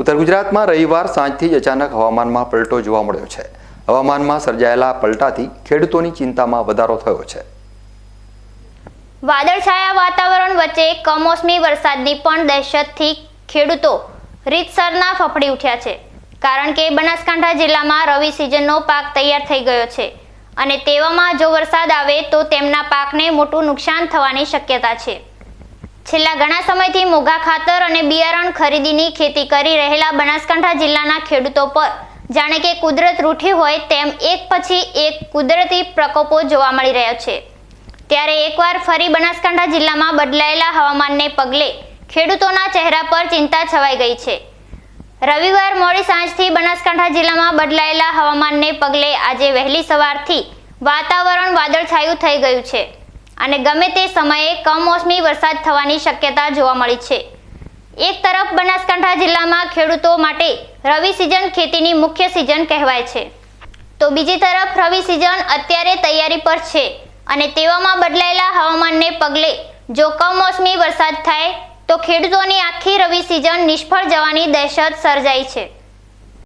ઉત્તર ગુજરાતમાં રવિવાર સાંજથી જ અચાનક હવામાનમાં પલટો જોવા મળ્યો છે. હવામાનમાં સર્જાયેલા પલટાથી ખેડૂતોની ચિંતામાં વધારો થયો છે. વાદળછાયા વાતાવરણ વચ્ચે કમોસમી વરસાદની પણ દહેશતથી ખેડૂતો રીતસરના ફફડી ઉઠ્યા છે. કારણ કે બનાસકાંઠા જિલ્લામાં રવિ સિઝનનો પાક તૈયાર થઈ ગયો છે અને તેવામાં જો વરસાદ આવે તો તેમના પાકને મોટું નુકસાન થવાની શક્યતા છે. છેલ્લા ઘણા સમયથી મોઘા ખાતર અને બિયારણ ખરીદીની ખેતી કરી રહેલા બનાસકાંઠા જિલ્લાના ખેડૂતો પર. જાણે કે કુદરત રૂઠી હોય તેમ એક પછી એક કુદરતી પ્રકોપો જોવા મળી રહ્યા છે. ત્યારે એકવાર ફરી બનાસકાંઠા જિલ્લામાં બદલાયેલા હવામાનને પગલે ખેડૂતોના ચહેરા પર ચિંતા છવાઈ ગઈ છે. રવિવાર મોડી સાંજથી બનાસકાંઠા જિલ્લામાં બદલાયેલા હવામાનને પગલે આજે વહેલી સવારથી વાતાવરણ વાદળછાયું થઈ ગયું છે. અને ગમે તે સમયે કમોસમી વરસાદ થવાની શક્યતા જોવા મળી છે. એક તરફ બનાસકાંઠા જિલ્લામાં ખેડૂતો માટે રવિ સિઝન ખેતીની મુખ્ય સિઝન કહેવાય છે. તો બીજી તરફ રવિ સિઝન અત્યારે તૈયારી પર છે અને તેવામાં બદલાયેલા હવામાનને પગલે જો કમોસમી વરસાદ થાય તો ખેડૂતોની આખી રવિ સિઝન નિષ્ફળ જવાની દહેશત સર્જાઈ છે.